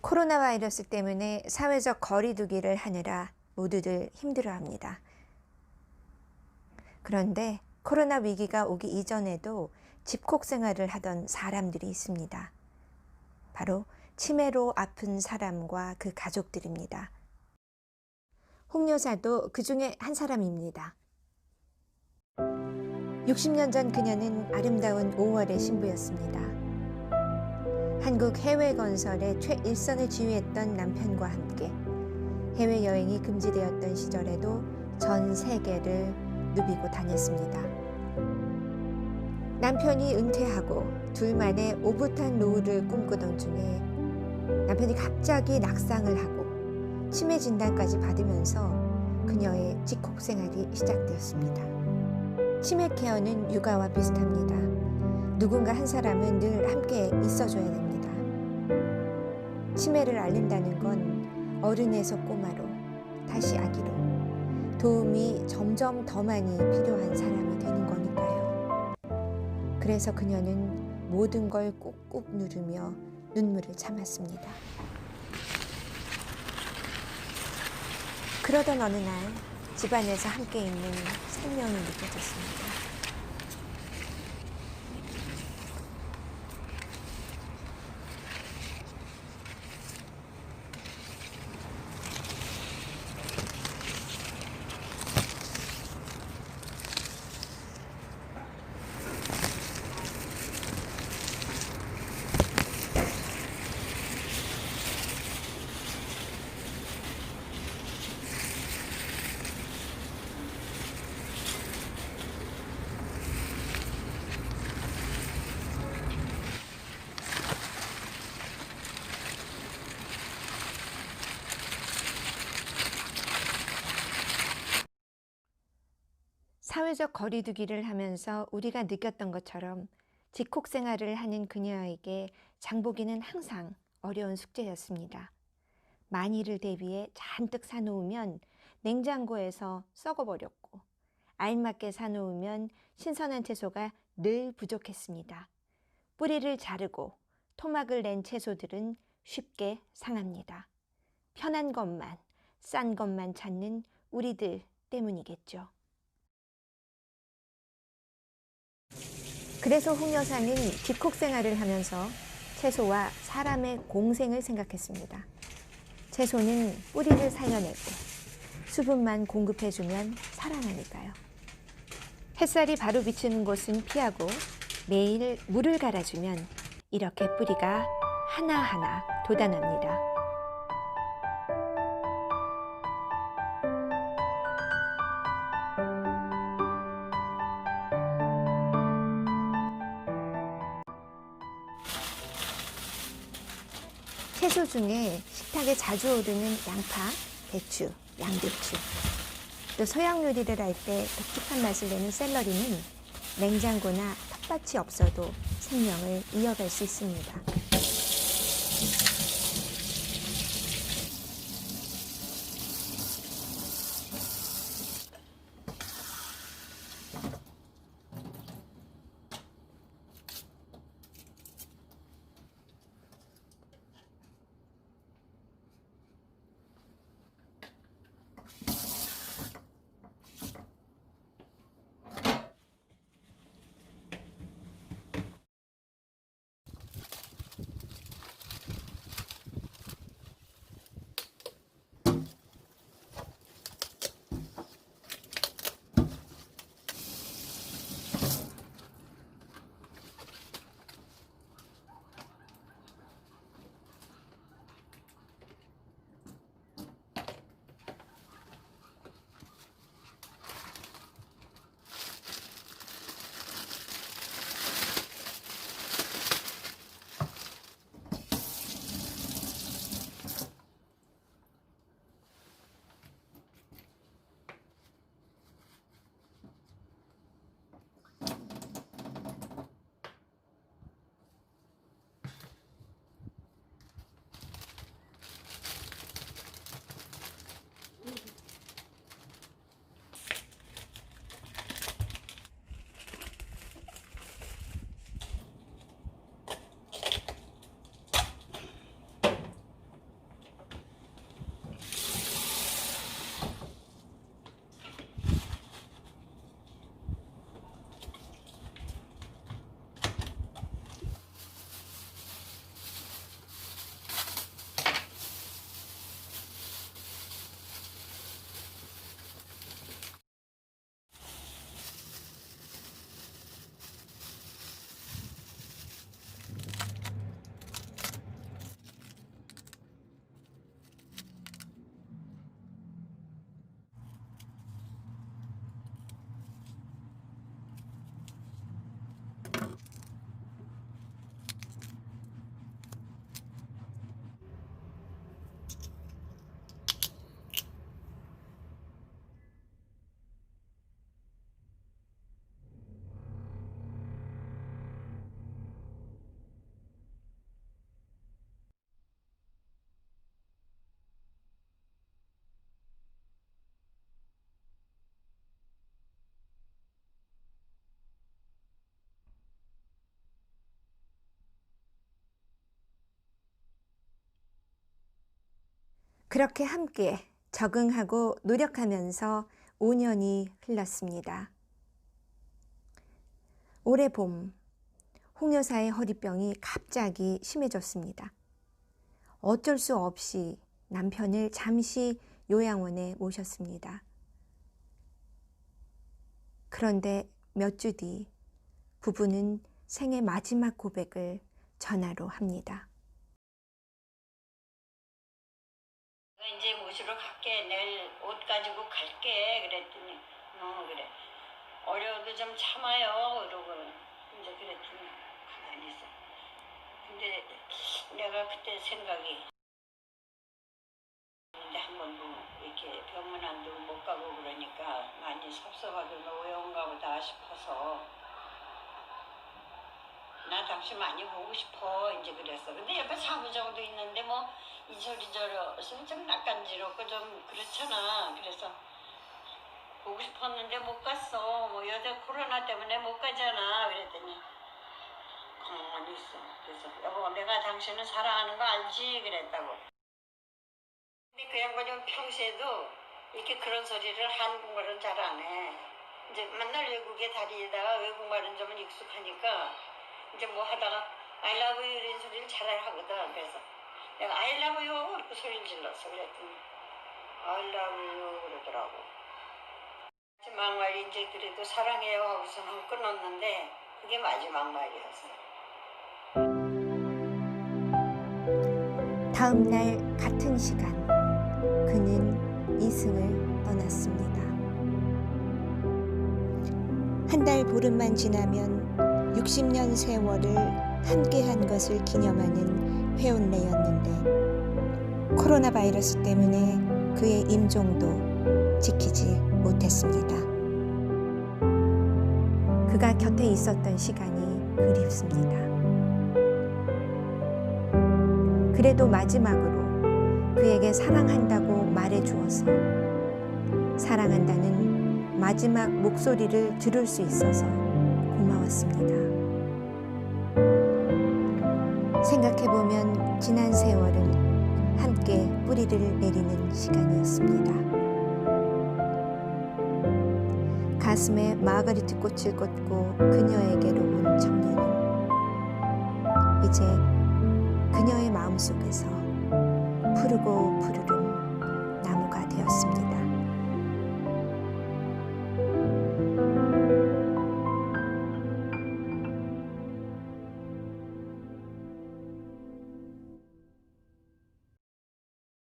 코로나 바이러스 때문에 사회적 거리두기를 하느라 모두들 힘들어합니다. 그런데 코로나 위기가 오기 이전에도 집콕 생활을 하던 사람들이 있습니다. 바로 치매로 아픈 사람과 그 가족들입니다. 홍 여사도 그 중에 한 사람입니다. 60년 전 그녀는 아름다운 5월의 신부였습니다. 한국 해외 건설의 최일선을 지휘했던 남편과 함께 해외 여행이 금지되었던 시절에도 전 세계를 누비고 다녔습니다. 남편이 은퇴하고 둘만의 오붓한 노후를 꿈꾸던 중에 남편이 갑자기 낙상을 하고 치매 진단까지 받으면서 그녀의 직콕 생활이 시작되었습니다. 치매 케어는 육아와 비슷합니다. 누군가 한 사람은 늘 함께 있어줘야 됩니다. 치매를 앓는다는 건 어른에서 꼬마로 다시 아기로 도움이 점점 더 많이 필요한 사람이 되는 거니까요. 그래서 그녀는 모든 걸 꾹꾹 누르며 눈물을 참았습니다. 그러던 어느 날 집안에서 함께 있는이 느껴졌습니다. 사회적 거리두기를 하면서 우리가 느꼈던 것처럼 직콕 생활을 하는 그녀에게 장보기는 항상 어려운 숙제였습니다. 만일을 대비해 잔뜩 사놓으면 냉장고에서 썩어버렸고 알맞게 사놓으면 신선한 채소가 늘 부족했습니다. 뿌리를 자르고 토막을 낸 채소들은 쉽게 상합니다. 편한 것만, 싼 것만 찾는 우리들 때문이겠죠. 그래서 홍 여사는 집콕 생활을 하면서 채소와 사람의 공생을 생각했습니다. 채소는 뿌리를 살려내고 수분만 공급해주면 살아나니까요. 햇살이 바로 비치는 곳은 피하고 매일 물을 갈아주면 이렇게 뿌리가 하나하나 돋아납니다. 채소 중에 식탁에 자주 오르는 양파, 배추, 양배추, 또 서양 요리를 할 때 독특한 맛을 내는 샐러리는 냉장고나 텃밭이 없어도 생명을 이어갈 수 있습니다. 그렇게 함께 적응하고 노력하면서 5년이 흘렀습니다. 올해 봄, 홍 여사의 허리병이 갑자기 심해졌습니다. 어쩔 수 없이 남편을 잠시 요양원에 모셨습니다. 그런데 몇 주 뒤 부부는 생애 마지막 고백을 전화로 합니다. 이제 모시러 갈게. 내일 옷 가지고 갈게. 그랬더니 어 그래. 어려워도 좀 참아요. 그러고 이제 그랬더니 가만히 있어. 근데 내가 그때 생각이 근데 한 번도 이렇게 두고 못 가고 그러니까 많이 섭섭하게 노여운가 보다 싶어서 나 당신 많이 보고 싶어 이제 그랬어. 근데 옆에 사무장도 있는데 뭐 이소리 저러서 좀 낯간지럽고 좀 그렇잖아. 그래서 보고 싶었는데 못 갔어. 뭐 여자 코로나 때문에 못 가잖아. 그랬더니 가만히 있어. 그래서 여보 내가 당신을 사랑하는 거 알지? 그랬다고. 근데 그 양반이 평소에도 이렇게 그런 소리를 한국말은 잘 안 해. 이제 맨날 외국에 다니다가 외국말은 좀 익숙하니까 이제 뭐 하다가 I love you 이런 소리를 잘 하거든. 그래서 내가 you 이렇게 소리를 질렀어. 그랬더니 you 그러더라고. 마지막 말이 이제 그래도 사랑해요 하고서 는 끊었는데 그게 마지막 말이었어. 다음 날 같은 시간 그는 이승을 떠났습니다. 한 달 보름만 지나면 60년 세월을 함께한 것을 기념하는 회원례였는데 코로나 바이러스 때문에 그의 임종도 지키지 못했습니다. 그가 곁에 있었던 시간이 그립습니다. 그래도 마지막으로 그에게 사랑한다고 말해 주어서 사랑한다는 마지막 목소리를 들을 수 있어서 고마웠습니다. 생각해보면 지난 세월은 함께 뿌리를 내리는 시간이었습니다. 가슴에 마가리트 꽃을 꽂고 그녀에게로 온 청년은 이제 그녀의 마음속에서 푸르고 푸르른 나무가 되었습니다.